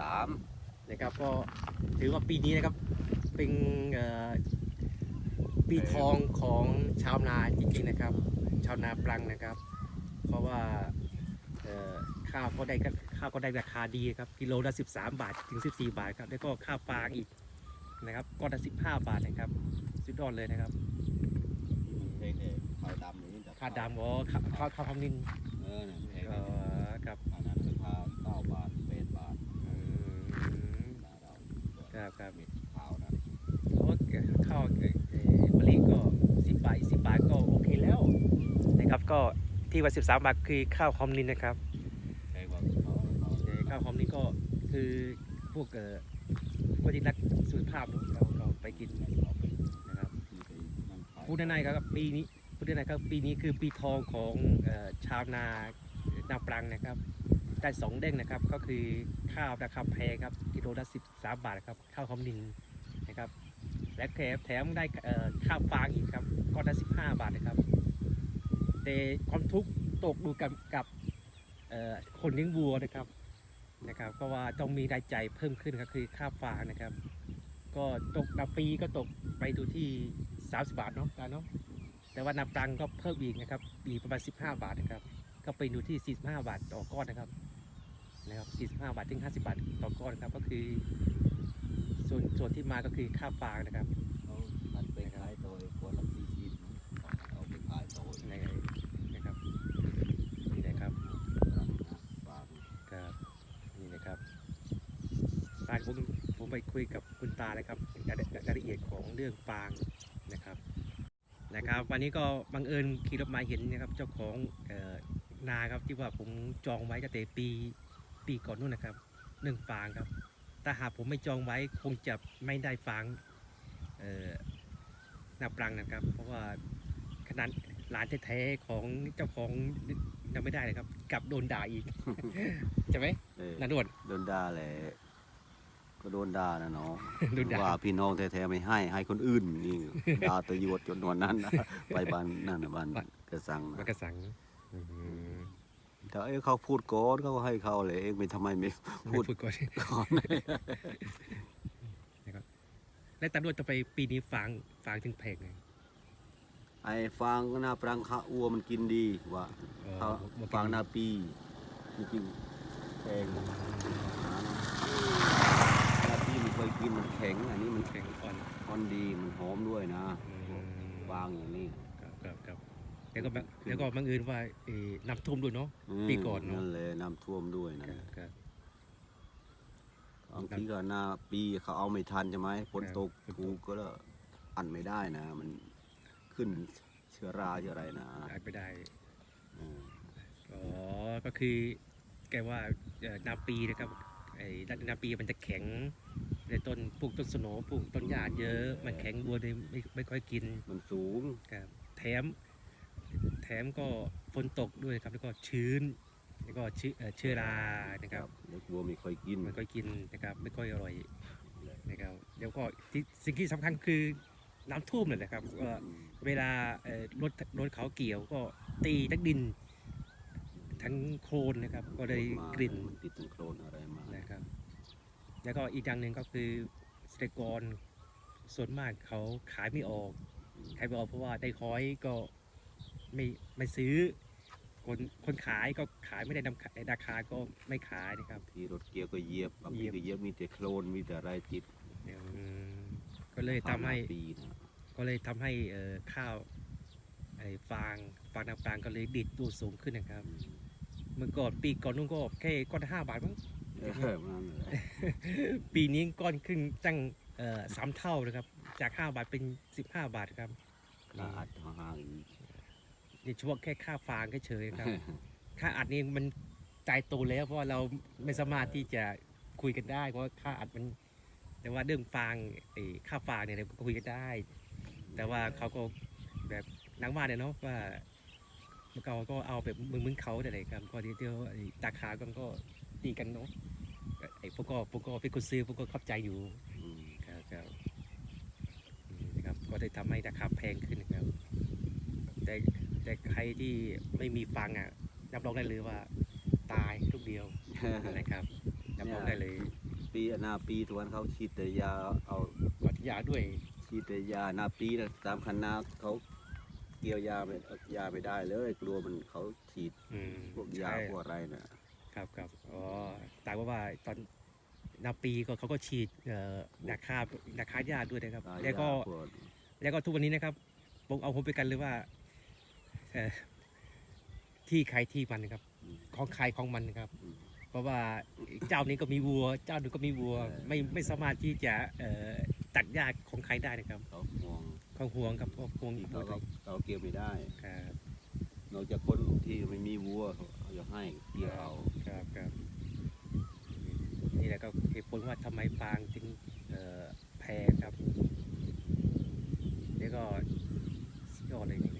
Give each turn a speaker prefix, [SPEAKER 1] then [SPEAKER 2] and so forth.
[SPEAKER 1] สาม
[SPEAKER 2] นะครับก็ถือว่าปีนี้นะครับเป็นเอ่อปีทองของชาวนาจริงๆนะครับ ชาวนาปลังนะครับ เพราะว่าเอ่อข้าวก็ได้ข้าวก็ได้ราคาดีครับกิโลละ13 บาทถึง 14 บาทครับแล้วก็ข้าวฟางอีกนะครับก้อนละ15 บาทนะครับสุดยอดเลยนะครับ
[SPEAKER 1] เพลงเนี่ยข้าวดำนี่แต่
[SPEAKER 2] ข้าวดำอ๋อข้าวข้าวข้าวทำนิน
[SPEAKER 1] เออเนี่ยเพลง
[SPEAKER 2] เอ่
[SPEAKER 1] เนี่ย
[SPEAKER 2] อครับ
[SPEAKER 1] อันนั้นราคาเก้าบาทแปดบาท
[SPEAKER 2] อืม
[SPEAKER 1] นะเรา
[SPEAKER 2] ครับครับ
[SPEAKER 1] เม็ดข้าวนะ
[SPEAKER 2] โอ้ข้าวเอ่อเอ่อมะลิก็สิบบาทสิบบาทก็โอเคแล้วนะครับก็ ที่ว่าสิบสามบาทคือข้าวหอมนินนะครับ
[SPEAKER 1] เพลงว่าเขาเขา
[SPEAKER 2] แต่ข้าวหอมนินก็คือพวกเอ่อพวกที่รักสุขภาพเนอะเราเราไปกิน
[SPEAKER 1] เขาไป
[SPEAKER 2] นะครับ
[SPEAKER 1] ที่ไปนั่งขาย
[SPEAKER 2] พูดง่ายๆครับปีนี้พูดง่ายๆครับปีนี้คือปีทองของเอ่อชาวนานาปรังนะครับได้สองเด้งนะครับก็คือข้าวราคาแพงครับกิโลละสิบสามบาทครับข้าวหอมนินนะครับและแถมแถมได้เอ่อข้าวฟางอีกครับก้อนละสิบห้าบาทนะครับ แต่ความทุกข์ตกดูกับกับเอ่อคนเลี้ยงวัวนะครับนะครับเพราะว่าต้องมีรายจ่ายเพิ่มขึ้นครับคือค่าฟางนะครับ ก็ตกนาปีก็ตกไปดูที่ 30 บาทเนาะตาเนาะแต่ว่านาปรังก็เพิ่มอีกนะครับอีกประมาณ 15 บาทนะครับ ก็ไปดูที่ 45 บาทต่อก้อนนะครับนะครับ 45 บาทถึง 50 บาทต่อก้อนนะครับก็คือ ส่วนส่วนที่มาก็คือค่าฟางนะครับ
[SPEAKER 1] เขาตัดไปขายตัวคนละสี่สิบเอาไปขายตัว
[SPEAKER 2] ในนะครับนี่นะครับ
[SPEAKER 1] ฝาก
[SPEAKER 2] ครับนี่นะครับตาผมผมไป คุยกับคุณตาเลยครับรายรายละเอียดของเรื่องฟางนะครับนะครับ วันนี้ก็บังเอิญขี่รถมาเห็นนะครับ เจ้าของเอ่อนาครับที่ว่าผมจองไว้ตั้งแต่ปีปีก่อนนู่นนะครับเรื่องฟางครับถ้าหากผมไม่จองไว้คงจะไม่ได้ฟางเอ่อนาปรังนะครับ เพราะว่าขนาดหลานแท้ๆของเจ้าของยังไม่ได้เลยครับ กลับโดนด่าอีก ใช่ไหม
[SPEAKER 1] เออ
[SPEAKER 2] นาดวด
[SPEAKER 1] โดนด่าแหละ ก็โดนด่านะเนาะ
[SPEAKER 2] โดนด่า
[SPEAKER 1] ว่าพี่น้องแท้ๆไม่ให้ให้คนอื่นนี่ด่าตะยวดจนวันนั้นนะไปบ้านนั่นนะบ้านกระสัง
[SPEAKER 2] มัน
[SPEAKER 1] นะ
[SPEAKER 2] กระสังอืม
[SPEAKER 1] แต่เอ้ยเขาพูดก่อนเขาก็ให้เขาเลยเองไม่ทำไมไม่พู
[SPEAKER 2] พู
[SPEAKER 1] ด
[SPEAKER 2] ดพูดก่อน
[SPEAKER 1] ก่อน
[SPEAKER 2] แล้วตาดวดจะไปปีนี้ฟางฟางถึงแพงไง
[SPEAKER 1] ไอ้ฟางก็น่าปรังข้าอัวมันกินดีว่า
[SPEAKER 2] อ๋อ
[SPEAKER 1] เขา
[SPEAKER 2] บ่กิ
[SPEAKER 1] ฟางนาปีจริงๆแพงนาปีมันเคยกินมัน แข็งอันนี้มัน
[SPEAKER 2] แข็งอ่อน
[SPEAKER 1] อ่อนดีมันหอมด้วยนะ
[SPEAKER 2] อืม
[SPEAKER 1] ฟางอย่างนี้
[SPEAKER 2] ครับครับครับแล้วก็บังแล้วก็บังเอิญว่าเอ่อน้ำท่วมด้วยเนาะ
[SPEAKER 1] ม
[SPEAKER 2] ปีก่อนเนอะ
[SPEAKER 1] นั่นเลยน้ำท่วมด้วยนั่น
[SPEAKER 2] ครับครับ
[SPEAKER 1] บางทีก็หน้าปีเขาเอาไม่ทันใช่ไหมฝน
[SPEAKER 2] ครับ
[SPEAKER 1] ตก
[SPEAKER 2] ฝนตก
[SPEAKER 1] กูก็แล้วอันไม่ได้นะ มันขึ้นเชื้อราเชื้ออะไรนะ
[SPEAKER 2] หายไปได้
[SPEAKER 1] อืม
[SPEAKER 2] อ๋อ ก็คือแกว่าเอ่อนาปีนะครับไอ้นาปีมันจะแข็ง ในต้นปลูกต้นสโหนปลูกต้นหญ้าเยอะ มันแข็งบัวเลยไม่ไม่ค่อยกิน
[SPEAKER 1] มันสูง
[SPEAKER 2] ครับแถม แถมก็ฝนตกด้วยครับ แล้วก็ชื้น แล้วก็เชื้อเอ่อเชื้อรานะครับ
[SPEAKER 1] เด็กวัวไม่ค่อยกิน
[SPEAKER 2] ไม่ค่อยกินนะครับ ไม่ค่อยอร่อยนะครับแล้วก็ที่สิ่งที่สำคัญคือน้ำท่วมเลยนะครับก็เวลาเอ่อรถรถเขาเกี่ยวก็ตีทั้งดิน ทั้งโคลนนะครับ ก็เลยกลิ่น
[SPEAKER 1] มันติดทั้งโคลนอะไรมา
[SPEAKER 2] นะครับ แล้วก็อีกอย่างหนึ่งก็คือเกษตรกรส่วนมากเขาขายไม่ออก ขายไม่ออกเพราะว่าได้ค้อยก็ไม่ไม่ซื้อ คนคนขายก็ขายไม่ได้นำราคาก็ไม่ขายนะครับ
[SPEAKER 1] ที่รถเกียวก็เหยียบบาง
[SPEAKER 2] เหยี
[SPEAKER 1] ที
[SPEAKER 2] ยบ
[SPEAKER 1] ก็เหยียบมีแต่โคลนมีแต่อะไรติด
[SPEAKER 2] อืมก็เลยทำให้
[SPEAKER 1] ผ่านมาปีนะ
[SPEAKER 2] ก็เลยทำให้เอ่อข้าวไอ้ฟางฟางน้ำตาลก็เลยดิดตัวสูงขึ้นนะครับ เมื่อก่อนปีก่อนนู้นก็แค่ก้อนห้าบาทมั้ง
[SPEAKER 1] เออนั่นแหละ
[SPEAKER 2] ปีนี้ก้อนขึ้นตั้งเอ่อสามเท่านะครับ จากห้าบาทเป็นสิบห้าบาทครับ
[SPEAKER 1] ค่าอัดห่างๆอีก
[SPEAKER 2] นี่เฉพาะแค่ค่าฟางเฉยๆครับ ค่าอัดนี่มันใจโตแล้วเพราะว่าเราไม่สามารถที่จะคุยกันได้ เพราะว่าค่าอัดมัน แต่ว่าเรื่องฟางไอ้ค่าฟางเนี่ยเราก็คุยกันได้ แต่ว่าเขาก็แบบนักว่าเนี่ยเนาะว่าเมื่อก่อนก็เอาแบบมึงมึงเขาอะไรครับก็เดี๋ยวเดี๋ยวไอ้ตาขาก็ก็ ตีกันเนาะไอ้พวกก็พวกก็เป็นคนซื้อพวกก็เข้าใจอยู่
[SPEAKER 1] อืม
[SPEAKER 2] ครับครับนี่นะครับก็ได้ทำให้ราคาแพงขึ้นนะครับ แต่แต่ใครที่ไม่มีฟังอะรับรองได้เลยว่า ตายลูกเดียวนะครับรับรองได้เลย
[SPEAKER 1] ปีหนาปีทุกวันเขาฉีดแต่ยาเอา
[SPEAKER 2] ปัทยาด้วย
[SPEAKER 1] ฉีดแต่ยาหนาปีนะตามคันนาเขาเกี่ยวยาไม่เอายาไม่ได้เลยกลัวมันเขาฉีด
[SPEAKER 2] อืม
[SPEAKER 1] พวกยา
[SPEAKER 2] ใช่
[SPEAKER 1] พวกอะไรน่ะ
[SPEAKER 2] ครับครับอ๋อแต่ว่าว่าตอนนาปีก็เขาก็ฉีดเอ่อนาคานาคาหญ้าด้วยนะครับ
[SPEAKER 1] ตาย
[SPEAKER 2] แล้วก็
[SPEAKER 1] ยาพวก
[SPEAKER 2] แล้วก็ทุกวันนี้นะครับผมเอาผมไปกันเลยว่าเอ่อที่ใครที่มันนะครับ
[SPEAKER 1] อืม
[SPEAKER 2] ของใครของมันนะครับ
[SPEAKER 1] อืม
[SPEAKER 2] เพราะว่าเจ้านี้ก็มีวัว เจ้าหนึงก็มีวัว
[SPEAKER 1] เออ
[SPEAKER 2] ไม่ไม่สามารถที่จะเอ่อตัดหญ้าของใครได้นะครับ
[SPEAKER 1] เขาห่วง
[SPEAKER 2] ของห่วงกับพวกห่วง
[SPEAKER 1] ที่
[SPEAKER 2] วั
[SPEAKER 1] เขา
[SPEAKER 2] ว
[SPEAKER 1] เขาเขาเกี่ยวไม่ได้
[SPEAKER 2] ครับ
[SPEAKER 1] นอกจากคนที่ไม่มีวัวเขาอยากให้เกี่ยวเอา
[SPEAKER 2] ครับครับนี่แหละก็เหตุผลว่าทำไมฟางจึงแพงครับ แล้วก็ยอดเลยนี่